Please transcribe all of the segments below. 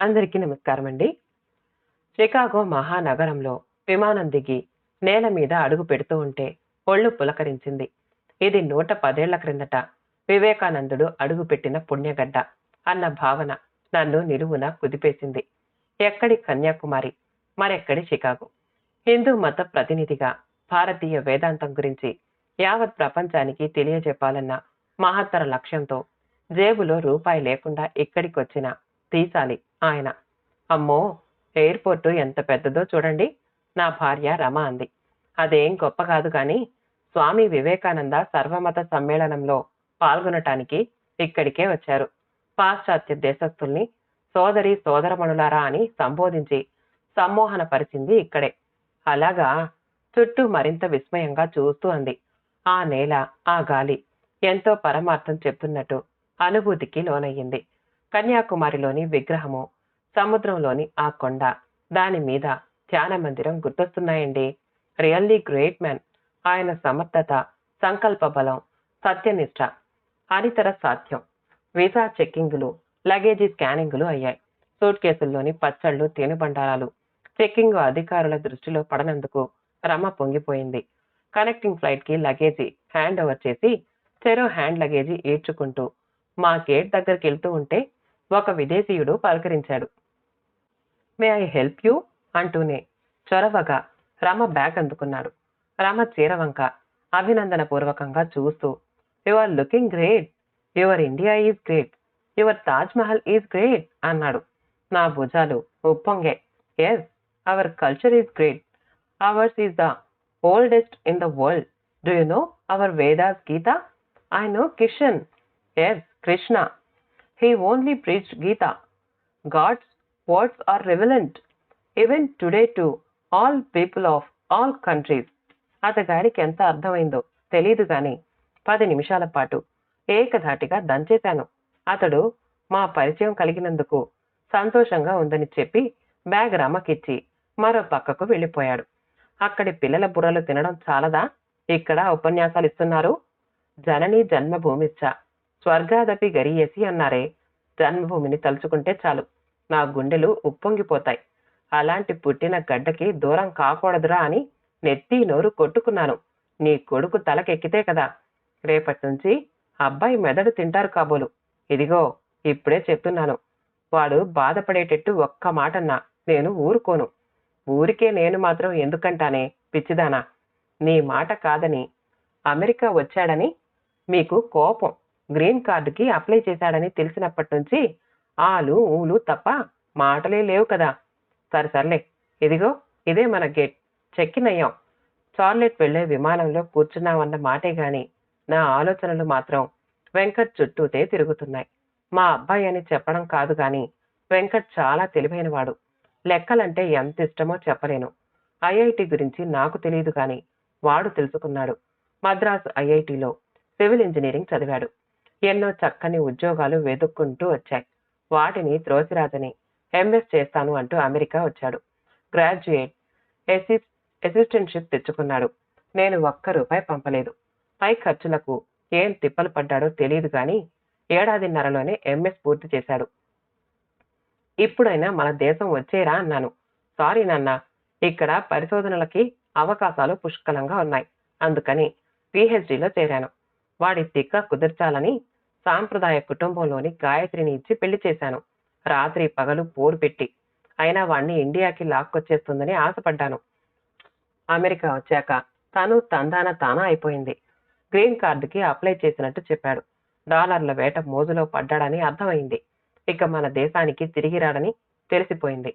అందరికీ నమస్కారం అండి చికాగో మహానగరంలో విమానం దిగి నేల మీద అడుగు పెడుతూ ఉంటే ఒళ్ళు పులకరించింది. ఇది నూట పదేళ్ళ క్రిందట వివేకానందుడు అడుగుపెట్టిన పుణ్యగడ్డ అన్న భావన నన్ను నిలువున కుదిపేసింది. ఎక్కడి కన్యాకుమారి? మరెక్కడి చికాగో? హిందూ మత ప్రతినిధిగా భారతీయ వేదాంతం గురించి యావత్ ప్రపంచానికి తెలియజెప్పాలన్న మహత్తర లక్ష్యంతో జేబులో రూపాయి లేకుండా ఇక్కడికొచ్చిన తీసాలి ఆయన. అమ్మో ఎయిర్పోర్టు ఎంత పెద్దదో చూడండి. నా భార్య రమ అంది. అదేం గొప్ప కాదు కానీ స్వామి వివేకానంద సర్వమత సమ్మేళనంలో పాల్గొనటానికి ఇక్కడికే వచ్చారు. పాశ్చాత్య దేశస్థుల్ని సోదరి సోదరమణులారా అని సంబోధించి సమ్మోహన పరిచింది ఇక్కడే. అలాగా? చుట్టూ మరింత విస్మయంగా చూస్తూ అంది. ఆ నేల ఆ గాలి ఎంతో పరమార్థం చెప్తున్నట్టు అనుభూతికి లోనయ్యింది. కన్యాకుమారిలోని విగ్రహము సముద్రంలోని ఆ కొండ దాని మీద ధ్యాన మందిరం గుర్తొస్తున్నాయండి. Really great man. ఆయన సమర్థత సంకల్ప బలం సత్యనిష్ట అనితర సాధ్యం. వీసా చెక్కింగులు లగేజీ స్కానింగులు అయ్యాయి. సూట్ కేసుల్లోని పచ్చళ్ళు తినుబండారాలు. చెక్కింగ్ అధికారుల దృష్టిలో పడనందుకు రమ పొంగిపోయింది. కనెక్టింగ్ ఫ్లైట్కి లగేజీ హ్యాండ్ ఓవర్ చేసి చెరో హ్యాండ్ లగేజీ ఏడ్చుకుంటూ మా గేట్ దగ్గరికి వెళ్తూ ఉంటే ఒక విదేశీయుడు పలకరించాడు. May I help you? అంటూనే చొరవగా రమ బ్యాగ్ అందుకున్నాడు. రమ చీరవంక అభినందన పూర్వకంగా చూస్తూ you are looking great your India is great your Taj Mahal is great అన్నాడు. నా భుజాలు ఉప్పొంగే. Yes our culture is great ours is the oldest in the world do you know our Vedas Gita I know Kishan yes Krishna he only preach Gita God's words are relevant even today to all people of all countries అతగాడికి ఎంత అర్థమైందో తెలీదు కానీ పది నిమిషాల పాటు ఏకధాటిగా దంచేశాను. అతడు మా పరిచయం కలిగినందుకు సంతోషంగా ఉందని చెప్పి బ్యాగ్ రమకిచ్చి మరో పక్కకు వెళ్ళిపోయాడు. అక్కడి పిల్లల బుర్రలు తినడం చాలదా? ఇక్కడ ఉపన్యాసాలు ఇస్తున్నారు. జనని జన్మభూమిచ్చ స్వర్గాదపి గరియేసి అన్నారే జన్మభూమిని తలుచుకుంటే చాలు. నా గుండెలు ఉప్పొంగిపోతాయి. అలాంటి పుట్టిన గడ్డకి దూరం కాకూడదురా అని నెత్తి నోరు కొట్టుకున్నాను. నీ కొడుకు తలకెక్కితే కదా. రేపటి నుంచి అబ్బాయి మెదడు తింటారు కాబోలు. ఇదిగో ఇప్పుడే చెప్తున్నాను. వాడు బాధపడేటట్టు ఒక్క మాటన్నా నేను ఊరుకోను. ఊరికే నేను మాత్రం ఎందుకంటానే పిచ్చిదానా? నీ మాట కాదని అమెరికా వచ్చాడని మీకు కోపం. గ్రీన్ కార్డుకి అప్లై చేశాడని తెలిసినప్పటి నుంచి ఆలు ఊలు తప్ప మాటలే లేవు కదా. సరే సర్లే. ఇదిగో ఇదే మన గేట్. చెక్కిన్ అయ్యాం చార్లెట్ వెళ్ళే విమానంలో కూర్చున్నామన్న మాటే గాని నా ఆలోచనలు మాత్రం వెంకట్ చుట్టూతే తిరుగుతున్నాయి. మా అబ్బాయి అని చెప్పడం కాదు గాని వెంకట్ చాలా తెలివైనవాడు. లెక్కలంటే ఎంత ఇష్టమో చెప్పలేను. ఐఐటి గురించి నాకు తెలియదు గాని వాడు తెలుసుకున్నాడు. మద్రాసు ఐఐటిలో సివిల్ ఇంజనీరింగ్ చదివాడు. ఎన్నో చక్కని ఉద్యోగాలు వెతుక్కుంటూ వచ్చాయి. వాటిని త్రోసిరాజని ఎంఎస్ చేస్తాను అంటూ అమెరికా వచ్చాడు. గ్రాడ్యుయేట్ అసిస్ అసిస్టెంట్షిప్ తెచ్చుకున్నాడు. నేను ఒక్క రూపాయి పంపలేదు. పై ఖర్చులకు ఏం తిప్పలు పడ్డాడో తెలియదు కానీ ఏడాదిన్నరలోనే ఎంఎస్ పూర్తి చేశాడు. ఇప్పుడైనా మన దేశం వచ్చేరా అన్నాను. సారీ నాన్న ఇక్కడ పరిశోధనలకి అవకాశాలు పుష్కలంగా ఉన్నాయి. అందుకని పిహెచ్డిలో చేరాను. వాడి తిక్క కుదిర్చాలని సాంప్రదాయ కుటుంబంలోని గాయత్రిని ఇచ్చి పెళ్ళి చేశాను. రాత్రి పగలు పోరు పెట్టి. అయినా వాణ్ణి ఇండియాకి లాక్కొచ్చేస్తుందని ఆశపడ్డాను. అమెరికా వచ్చాక తను తందాన తానా అయిపోయింది. గ్రీన్ కార్డుకి అప్లై చేసినట్టు చెప్పాడు. డాలర్ల వేట మోజులో పడ్డాడని అర్థమైంది. ఇక మన దేశానికి తిరిగి రాడని తెలిసిపోయింది.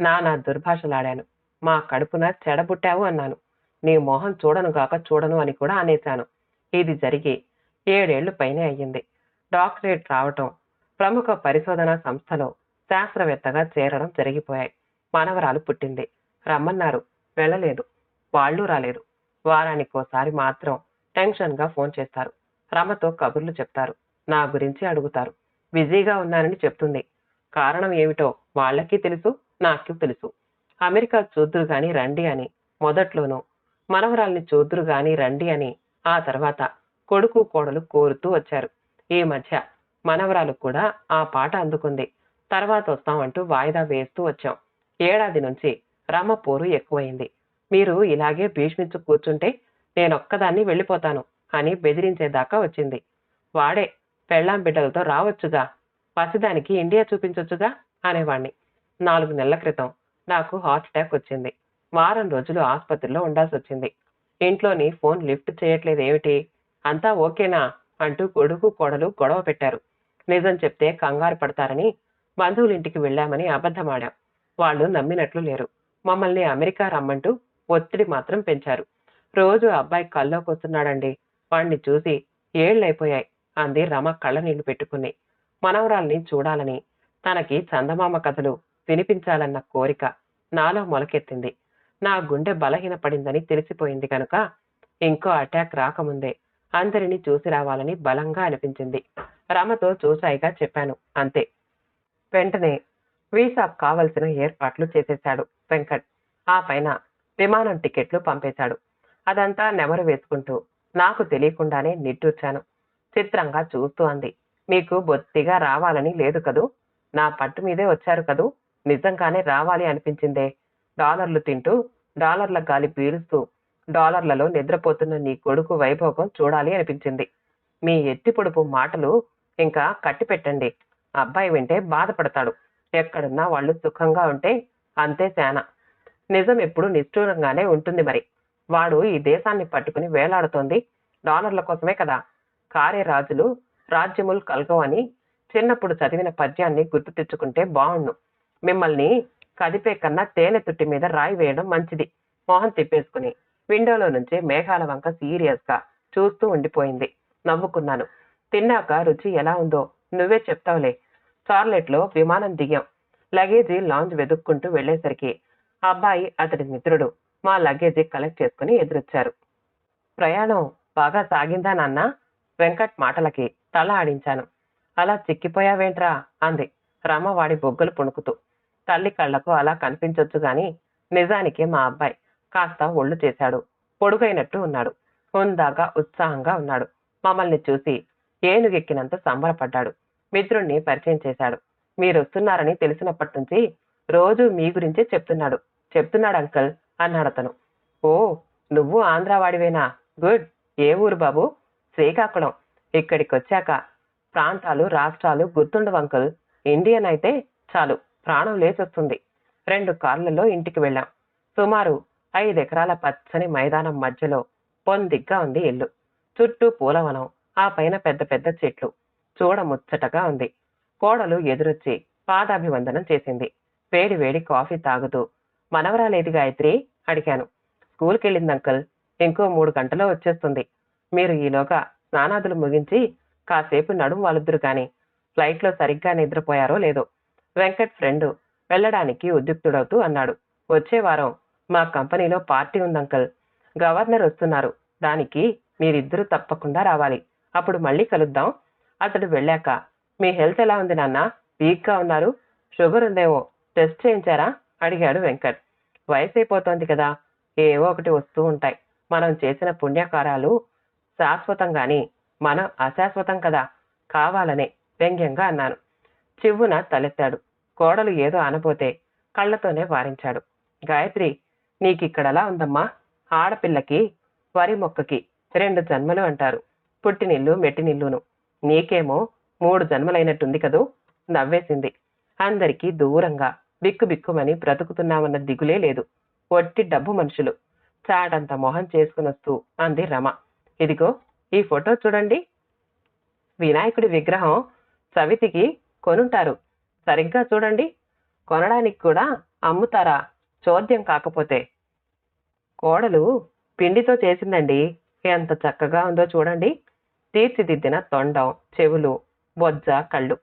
నానా దుర్భాషలాడాను. మా కడుపున చెడబుట్టావు అన్నాను. నీ మొహం చూడను గాక చూడను అని కూడా అనేశాను. ఇది జరిగి ఏడేళ్ళు పైనే అయ్యింది. డాక్టరేట్ రావటం ప్రముఖ పరిశోధనా సంస్థలో శాస్త్రవేత్తగా చేరడం జరిగిపోయాయి. మనవరాలు పుట్టింది. రమ్మన్నారు. వెళ్ళలేదు. వాళ్ళు రాలేదు. వారానికోసారి మాత్రం టెన్షన్గా ఫోన్ చేస్తారు. రమతో కబుర్లు చెప్తారు. నా గురించి అడుగుతారు. బిజీగా ఉన్నానని చెప్తుంది. కారణం ఏమిటో వాళ్ళకి తెలుసు నాకు తెలుసు. అమెరికా చూద్దురు గాని రండి అని మొదట్లోనూ మనవరాల్ని చూద్దురు గాని రండి అని ఆ తర్వాత కొడుకు కోడలు కోరుతూ వచ్చారు. ఈ మధ్య మనవరాలు కూడా ఆ పాట అందుకుంది. తర్వాత వస్తాం అంటూ వాయిదా వేస్తూ వచ్చాం. ఏడాది నుంచి రమ పోరు ఎక్కువైంది. మీరు ఇలాగే భీష్మించు కూర్చుంటే నేనొక్కదాన్ని వెళ్ళిపోతాను అని బెదిరించేదాకా వచ్చింది. వాడే పెళ్ళాం బిడ్డలతో రావచ్చుగా పసిదానికి ఇండియా చూపించొచ్చుగా అనేవాణ్ణి. నాలుగు నెలల క్రితం నాకు హార్ట్ అటాక్ వచ్చింది. వారం రోజులు ఆసుపత్రిలో ఉండాల్సి వచ్చింది ఇంట్లోని ఫోన్ లిఫ్ట్ చేయట్లేదు ఏమిటి అంతా ఓకేనా? అంటూ కొడుకు కోడలు గొడవ పెట్టారు. నిజం చెప్తే కంగారు పడతారని బంధువులింటికి వెళ్ళామని అబద్ధమాడాం. వాళ్ళు నమ్మినట్లు లేరు. మమ్మల్ని అమెరికా రమ్మంటూ ఒత్తిడి మాత్రం పెంచారు. రోజు అబ్బాయి కల్లోకి వస్తున్నాడండి వాణ్ణి చూసి ఏళ్ళైపోయాయి అంది రమ కళ్ళనీళ్ళు పెట్టుకుని. మనవరాల్ని చూడాలని తనకి చందమామ కథలు వినిపించాలన్న కోరిక నాలో మొలకెత్తింది. నా గుండె బలహీనపడిందని తెలిసిపోయింది కనుక ఇంకో అటాక్ రాకముందే అందరినీ చూసి రావాలని బలంగా అనిపించింది. రమతో చూసాయిగా చెప్పాను. అంతే. వెంటనే వీసాకు కావలసిన ఏర్పాట్లు చేసేశాడు వెంకట్. ఆ పైన విమానం టికెట్లు పంపేశాడు. అదంతా నెమరు వేసుకుంటూ నాకు తెలియకుండానే నిట్టూర్చాను. చిత్రంగా చూస్తూ అంది. మీకు బొత్తిగా రావాలని లేదు కదూ? నా పట్టు మీదే వచ్చారు కదూ? నిజంగానే రావాలి అనిపించిందే. డాలర్లు తింటూ డాలర్ల గాలి పీలుస్తూ డాలర్లలో నిద్రపోతున్న నీ కొడుకు వైభోగం చూడాలి అనిపించింది. మీ ఎత్తి పొడుపు మాటలు ఇంకా కట్టి పెట్టండి అబ్బాయి వింటే బాధపడతాడు. ఎక్కడున్నా వాళ్ళు సుఖంగా ఉంటే అంతే శాన. నిజం ఎప్పుడు నిష్ఠూరంగానే ఉంటుంది మరి. వాడు ఈ దేశాన్ని పట్టుకుని వేలాడుతోంది. డాలర్ల కోసమే కదా. కార్యరాజులు రాజ్యములు కలగవు అని చిన్నప్పుడు చదివిన పద్యాన్ని గుర్తు తెచ్చుకుంటే బాగుండు. మిమ్మల్ని కదిపే కన్నా తేనె తుట్టి మీద రాయి వేయడం మంచిది. మోహన్ తిప్పేసుకుని. విండోలో నుంచి మేఘాల వంక సీరియస్గా చూస్తూ ఉండిపోయింది. నవ్వుకున్నాను. తిన్నాక రుచి ఎలా ఉందో నువ్వే చెప్తావులే. చార్లెట్లో విమానం దిగాం. లగేజీ లాంజ్ వెతుక్కుంటూ వెళ్ళేసరికి అబ్బాయి అతడి మిత్రుడు మా లగేజీ కలెక్ట్ చేసుకుని ఎదురొచ్చారు. ప్రయాణం బాగా సాగిందా నాన్న? వెంకట్ మాటలకి తల ఆడించాను. అలా చిక్కిపోయావేంట్రా? అంది రమ్మవాడి బొగ్గలు పుణుకుతూ. తల్లి కళ్ళకు అలా కనిపించొచ్చు గాని నిజానికి మా అబ్బాయి కాస్త ఒళ్ళు చేశాడు. పొడుగైనట్టు ఉన్నాడు. హుందాగా ఉత్సాహంగా ఉన్నాడు. మమ్మల్ని చూసి ఏనుగెక్కినంత సంబరపడ్డాడు. మిత్రుణ్ణి పరిచయం చేశాడు. మీరు వస్తున్నారని తెలిసినప్పటి నుంచి రోజు మీ గురించే చెప్తున్నాడు. చెప్తున్నాడు అంకల్ అన్నాడు అతను. ఓ నువ్వు ఆంధ్రావాడివేనా? గుడ్. ఏ ఊరు బాబు? శ్రీకాకుళం. ఇక్కడికి వచ్చాక ప్రాంతాలు రాష్ట్రాలు గుర్తుండవు అంకుల్. ఇండియన్ అయితే చాలు. ప్రాణం లేచొస్తుంది. రెండు కార్లలో ఇంటికి వెళ్ళాం. సుమారు ఐదు ఎకరాల పచ్చని మైదానం మధ్యలో పొందిగ్గా ఉంది ఇల్లు. చుట్టూ పూలవనం ఆ పైన పెద్ద పెద్ద చెట్లు. చూడ ముచ్చటగా ఉంది. కోడలు ఎదురొచ్చి పాదాభివందనం చేసింది. వేడి వేడి కాఫీ తాగుతూ మనవరాలేది గాయత్రి? అడిగాను. స్కూల్కి వెళ్ళింది అంకుల్. ఇంకో మూడు గంటలో వచ్చేస్తుంది. మీరు ఈలోగా స్నానాదులు ముగించి కాసేపు నడుము వాలుద్దురు కానీ ఫ్లైట్లో సరిగ్గా నిద్రపోయారో లేదో. వెంకట్ ఫ్రెండ్ వెళ్ళడానికి ఉద్యుక్తుడవుతూ అన్నాడు. వచ్చే వారం మా కంపెనీలో పార్టీ ఉంది అంకల్. గవర్నర్ వస్తున్నారు. దానికి మీరిద్దరూ తప్పకుండా రావాలి. అప్పుడు మళ్ళీ కలుద్దాం. అతడు వెళ్ళాక మీ హెల్త్ ఎలా ఉంది నాన్న? వీక్గా ఉన్నారు. షుగర్ ఉందేమో? టెస్ట్ చేయించారా? అడిగాడు వెంకట్. వయసు అయిపోతోంది కదా. ఏవో ఒకటి వస్తూ ఉంటాయి. మనం చేసిన పుణ్యకారాలు శాశ్వతం గాని మనం అశాశ్వతం కదా. కావాలనే వ్యంగ్యంగా అన్నాను. చివ్వున తలెత్తాడు. కోడలు ఏదో అనబోతే కళ్ళతోనే వారించాడు. గాయత్రి నీకు ఇక్కడలా ఉందమ్మా. ఆడపిల్లకి వరి మొక్కకి రెండు జన్మలు అంటారు. పుట్టినిల్లు మెట్టినిల్లును. నీకేమో మూడు జన్మలైనట్టుంది కదూ? నవ్వేసింది. అందరికీ దూరంగా బిక్కు బిక్కుమని బ్రతుకుతున్నామన్న దిగులే లేదు. ఒట్టి డబ్బు మనుషులు. చాటంత మొహం చేసుకునొస్తూ అంది రమ. ఇదిగో ఈ ఫోటో చూడండి. వినాయకుడి విగ్రహం సవితికి కొనుంటారు. సరిగ్గా చూడండి. కొనడానికి కూడా అమ్ముతారా? చోద్యం కాకపోతే. కోడలు పిండితో చేసిందండి. ఎంత చక్కగా ఉందో చూడండి. తీర్చిదిద్దిన తొండం చెవులు బొజ్జ కళ్ళు.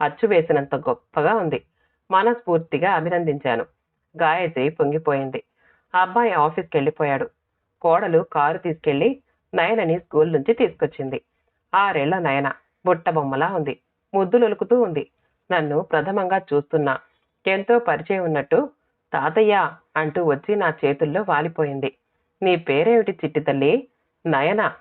అచ్చు వేసినంత గొప్పగా ఉంది. మనస్ఫూర్తిగా అభినందించాను. గాయత్రి పొంగిపోయింది. అబ్బాయి ఆఫీస్కి వెళ్ళిపోయాడు కోడలు కారు తీసుకెళ్ళి నయనని స్కూల్ నుంచి తీసుకొచ్చింది. ఆరేళ్ళ నయన బుట్ట బొమ్మలా ఉంది. ముద్దులొలుకుతూ ఉంది. నన్ను ప్రథమంగా చూస్తున్నా. ఎంతో పరిచయం ఉన్నట్టు తాతయ్య అంటూ వచ్చి నా చేతుల్లో వాలిపోయింది. నీ పేరేమిటి చిట్టి తల్లి? నయన.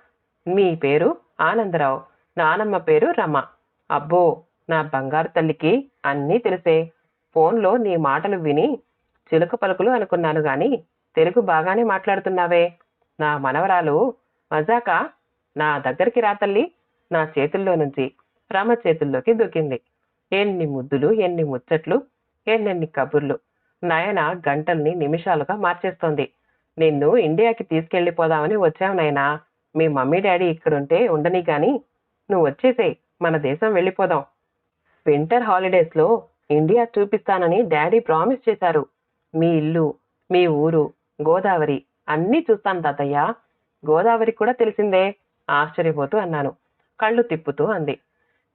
మీ పేరు ఆనందరావు. నానమ్మ పేరు రమ. అబ్బో నా బంగారు తల్లికి అన్నీ తెలిసే. ఫోన్లో నీ మాటలు విని చిలుక పలుకులు అనుకున్నాను గాని తెలుగు బాగానే మాట్లాడుతున్నావే. నా మనవరాలు మజాక? నా దగ్గరికి రా తల్లి. నా చేతుల్లో నుంచి రమ చేతుల్లోకి దూకింది. ఎన్ని ముద్దులు ఎన్ని ముచ్చట్లు ఎన్నెన్ని కబుర్లు. నయన గంటల్ని నిమిషాలుగా మార్చేస్తోంది. నిన్ను ఇండియాకి తీసుకెళ్ళిపోదామని వచ్చావు నాయనా. మీ మమ్మీ డాడీ ఇక్కడుంటే ఉండని కానీ నువ్వు వచ్చేసేయ్ మన దేశం వెళ్ళిపోదాం. వింటర్ హాలిడేస్లో ఇండియా చూపిస్తానని డాడీ ప్రామిస్ చేశారు. మీ ఇల్లు మీ ఊరు గోదావరి అన్నీ చూస్తాను తాతయ్య. గోదావరి కూడా తెలిసిందే ఆశ్చర్యపోతూ అన్నాను. కళ్ళు తిప్పుతూ అంది.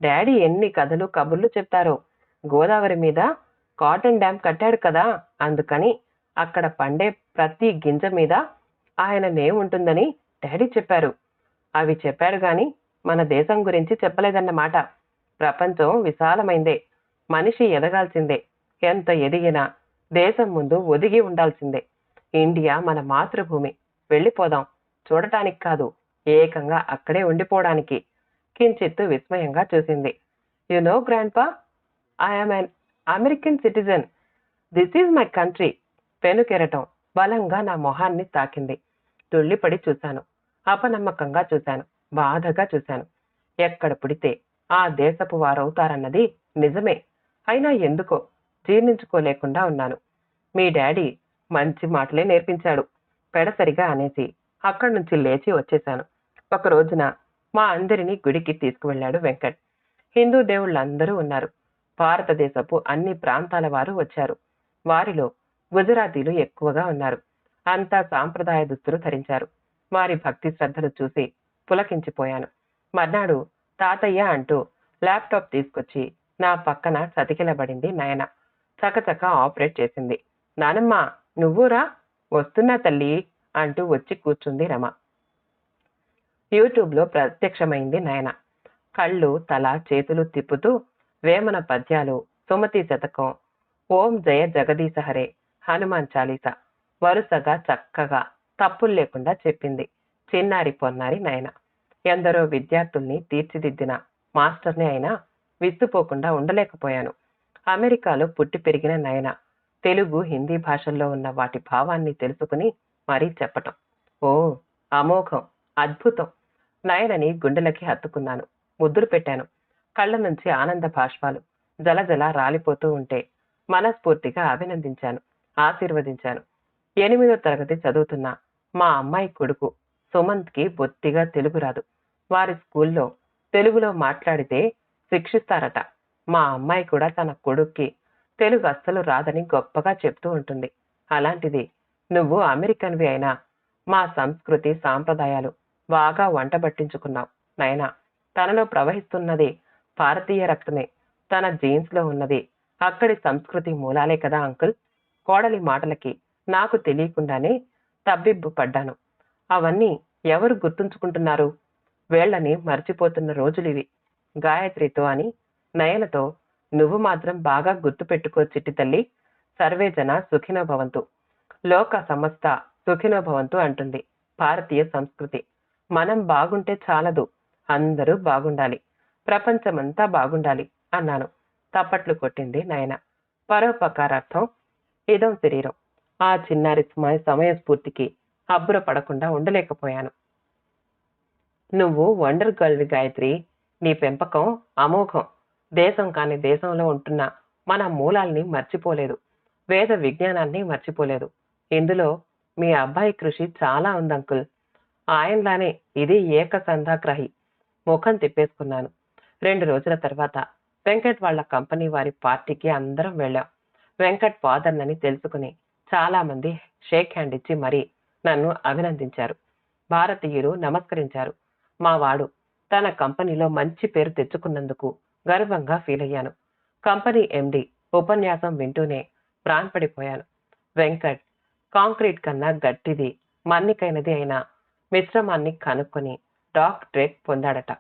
డాడీ ఎన్ని కథలు కబుర్లు చెప్తారో. గోదావరి మీద కాటన్ డ్యామ్ కట్టాడు కదా అందుకని అక్కడ పండే ప్రతి గింజ మీద ఆయన నేమ్ ఉంటుందని డాడీ చెప్పారు. అవి చెప్పాడు గాని మన దేశం గురించి చెప్పలేదన్నమాట. ప్రపంచం విశాలమైందే మనిషి ఎదగాల్సిందే ఎంత ఎదిగినా దేశం ముందు ఒదిగి ఉండాల్సిందే. ఇండియా మన మాతృభూమి వెళ్ళిపోదాం. చూడటానికి కాదు ఏకంగా అక్కడే ఉండిపోవడానికి కించిత్తు విస్మయంగా చూసింది. You know grandpa I'm an American citizen this is my country పెనుకెరటం బలంగా నా మొహాన్ని తాకింది. తుళ్ళిపడి చూశాను. అపనమ్మకంగా చూశాను. బాధగా చూశాను. ఎక్కడ పుడితే ఆ దేశపు వారవుతారన్నది నిజమే. అయినా ఎందుకో జీర్ణించుకోలేకుండా ఉన్నాను. మీ డాడీ మంచి మాటలే నేర్పించాడు. పెడసరిగా అనేసి అక్కడి నుంచి లేచి వచ్చేశాను. ఒక రోజున మా అందరినీ గుడికి తీసుకువెళ్ళాడు వెంకట్. హిందూ దేవుళ్ళందరూ ఉన్నారు. భారతదేశపు అన్ని ప్రాంతాల వారు వచ్చారు. వారిలో గుజరాతీలు ఎక్కువగా ఉన్నారు. అంతా సాంప్రదాయ దుస్తులు ధరించారు. వారి భక్తి శ్రద్ధలు చూసి పులకించిపోయాను. మర్నాడు తాతయ్య అంటూ ల్యాప్టాప్ తీసుకొచ్చి నా పక్కన చతికిలబడింది నయన. చకచక ఆపరేట్ చేసింది. నానమ్మ నువ్వురా వస్తున్నా తల్లి అంటూ వచ్చి కూర్చుంది రమ. యూట్యూబ్లో ప్రత్యక్షమైంది నయన. కళ్ళు తల చేతులు తిప్పుతూ వేమన పద్యాలు సుమతి శతకం ఓం జయ జగదీశ హరే హనుమాన్ చాలీస వరుసగా చక్కగా తప్పులు లేకుండా చెప్పింది చిన్నారి పొన్నారి నయన. ఎందరో విద్యార్థుల్ని తీర్చిదిద్దిన మాస్టర్ని అయినా విస్తుపోకుండా ఉండలేకపోయాను. అమెరికాలో పుట్టి పెరిగిన నయన తెలుగు హిందీ భాషల్లో ఉన్న వాటి భావాన్ని తెలుసుకుని మరీ చెప్పటం. ఓ అమోఘం అద్భుతం. నయనని గుండెలకి హత్తుకున్నాను ముద్దులు పెట్టాను. కళ్ళ నుంచి ఆనంద భాష్పాలు జలజల రాలిపోతూ ఉంటే మనస్ఫూర్తిగా అభినందించాను ఆశీర్వదించాను. ఎనిమిదో తరగతి చదువుతున్న మా అమ్మాయి కొడుకు సుమంత్కి బొత్తిగా తెలుగు రాదు. వారి స్కూల్లో తెలుగులో మాట్లాడితే శిక్షిస్తారట. మా అమ్మాయి కూడా తన కొడుక్కి తెలుగు అస్సలు రాదని గొప్పగా చెప్తూ ఉంటుంది. అలాంటిది నువ్వు అమెరికన్వి అయినా మా సంస్కృతి సాంప్రదాయాలు బాగా వంట పట్టించుకున్నావు నైనా. తనలో ప్రవహిస్తున్నది భారతీయ రక్తమే. తన జీన్స్లో ఉన్నది. అక్కడి సంస్కృతి మూలాలే కదా అంకుల్? కోడలి మాటలకి నాకు తెలియకుండానే తబ్బిబ్బు పడ్డాను. అవన్నీ ఎవరు గుర్తుంచుకుంటున్నారు? వేళ్ళని మర్చిపోతున్న రోజులివి. గాయత్రితో అని నయనతో నువ్వు మాత్రం బాగా గుర్తుపెట్టుకో చిట్టి తల్లి. సర్వేజన సుఖినోభవంతు లోక సమస్త సుఖినోభవంతు అంటుంది. భారతీయ సంస్కృతి. మనం బాగుంటే చాలదు. అందరూ బాగుండాలి. ప్రపంచమంతా బాగుండాలి అన్నాను. తప్పట్లు కొట్టింది నయన. పరోపకారార్థం ఇదం శరీరం. ఆ చిన్నారి స్మ- సమయస్ఫూర్తికి అబ్బుర పడకుండా ఉండలేకపోయాను. నువ్వు వండర్ గర్ల్ గాయత్రి నీ పెంపకం అమోఘం. దేశం కాని దేశంలో ఉంటున్న మన మూలాల్ని మర్చిపోలేదు. వేద విజ్ఞానాన్ని మర్చిపోలేదు. ఇందులో మీ అబ్బాయి కృషి చాలా ఉంది అంకుల్ ఆయనలానే ఇది ఏకసంధాగ్రహి. ముఖం తిప్పేసుకున్నాను. రెండు రోజుల తర్వాత వెంకట్ వాళ్ళ కంపెనీ వారి పార్టీకి అందరం వెళ్ళాం. వెంకట్ ఫాదర్నని తెలుసుకుని చాలా మంది షేక్ హ్యాండ్ ఇచ్చి మరీ నన్ను అభినందించారు. భారతీయులు నమస్కరించారు. మా వాడు తన కంపెనీలో మంచి పేరు తెచ్చుకున్నందుకు గర్వంగా ఫీల్ అయ్యాను. కంపెనీ ఎండి ఉపన్యాసం వింటూనే ప్రాణపడిపోయాను వెంకట్ కాంక్రీట్ కన్నా గట్టిది మన్నికైనది అయిన మిశ్రమాన్ని కనుక్కొని డాక్టరేట్ పొందాడట.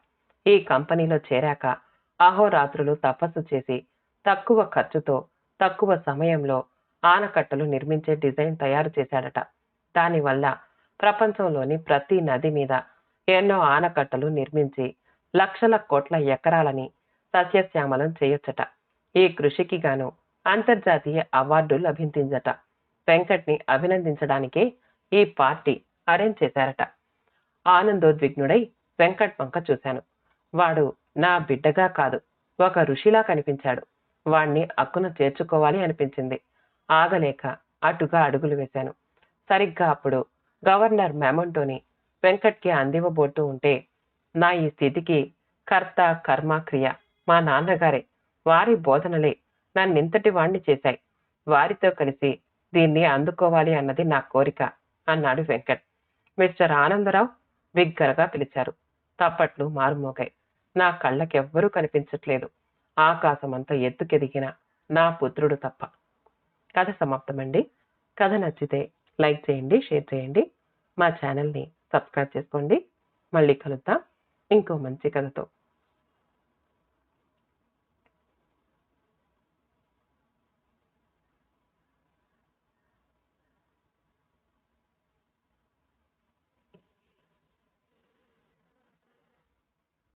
ఈ కంపెనీలో చేరాక అహోరాత్రులు తపస్సు చేసి తక్కువ ఖర్చుతో తక్కువ సమయంలో ఆనకట్టలు నిర్మించే డిజైన్ తయారు చేశాడట. దానివల్ల ప్రపంచంలోని ప్రతి నది మీద ఎన్నో ఆనకట్టలు నిర్మించి లక్షల కోట్ల ఎకరాలని సస్యశ్యామలం చేయొచ్చట. ఈ కృషికి గాను అంతర్జాతీయ అవార్డు లభించిందట. వెంకట్ని అభినందించడానికే ఈ పార్టీ అరేంజ్ చేశారట. ఆనందోద్విగ్నుడై వెంకట్ వంక చూశాను. వాడు నా బిడ్డగా కాదు. ఒక ఋషిలా కనిపించాడు. వాణ్ణి అక్కున చేర్చుకోవాలి అనిపించింది. ఆగలేక అటుగా అడుగులు వేశాను. సరిగ్గా అప్పుడు గవర్నర్ మెమంటోని వెంకట్కి అందివ్వబోతూ ఉంటే నా ఈ స్థితికి కర్త కర్మ క్రియ మా నాన్నగారే. వారి బోధనలే నన్నింతటి వాణ్ణి చేశాయి. వారితో కలిసి దీన్ని అందుకోవాలి అన్నది నా కోరిక అన్నాడు వెంకట్. మిస్టర్ ఆనందరావు బిగ్గరగా పిలిచారు. తప్పట్లు మారుమోగాయి. నా కళ్ళకెవ్వరూ కనిపించట్లేదు. ఆకాశమంతా ఎత్తుకెదిగిన నా పుత్రుడు తప్ప. కథ సమాప్తమండి. కథ నచ్చితే లైక్ చేయండి షేర్ చేయండి. మా ఛానల్ని సబ్స్క్రైబ్ చేసుకోండి. మళ్ళీ కలుద్దాం. ఇంకో మంచి కథతో.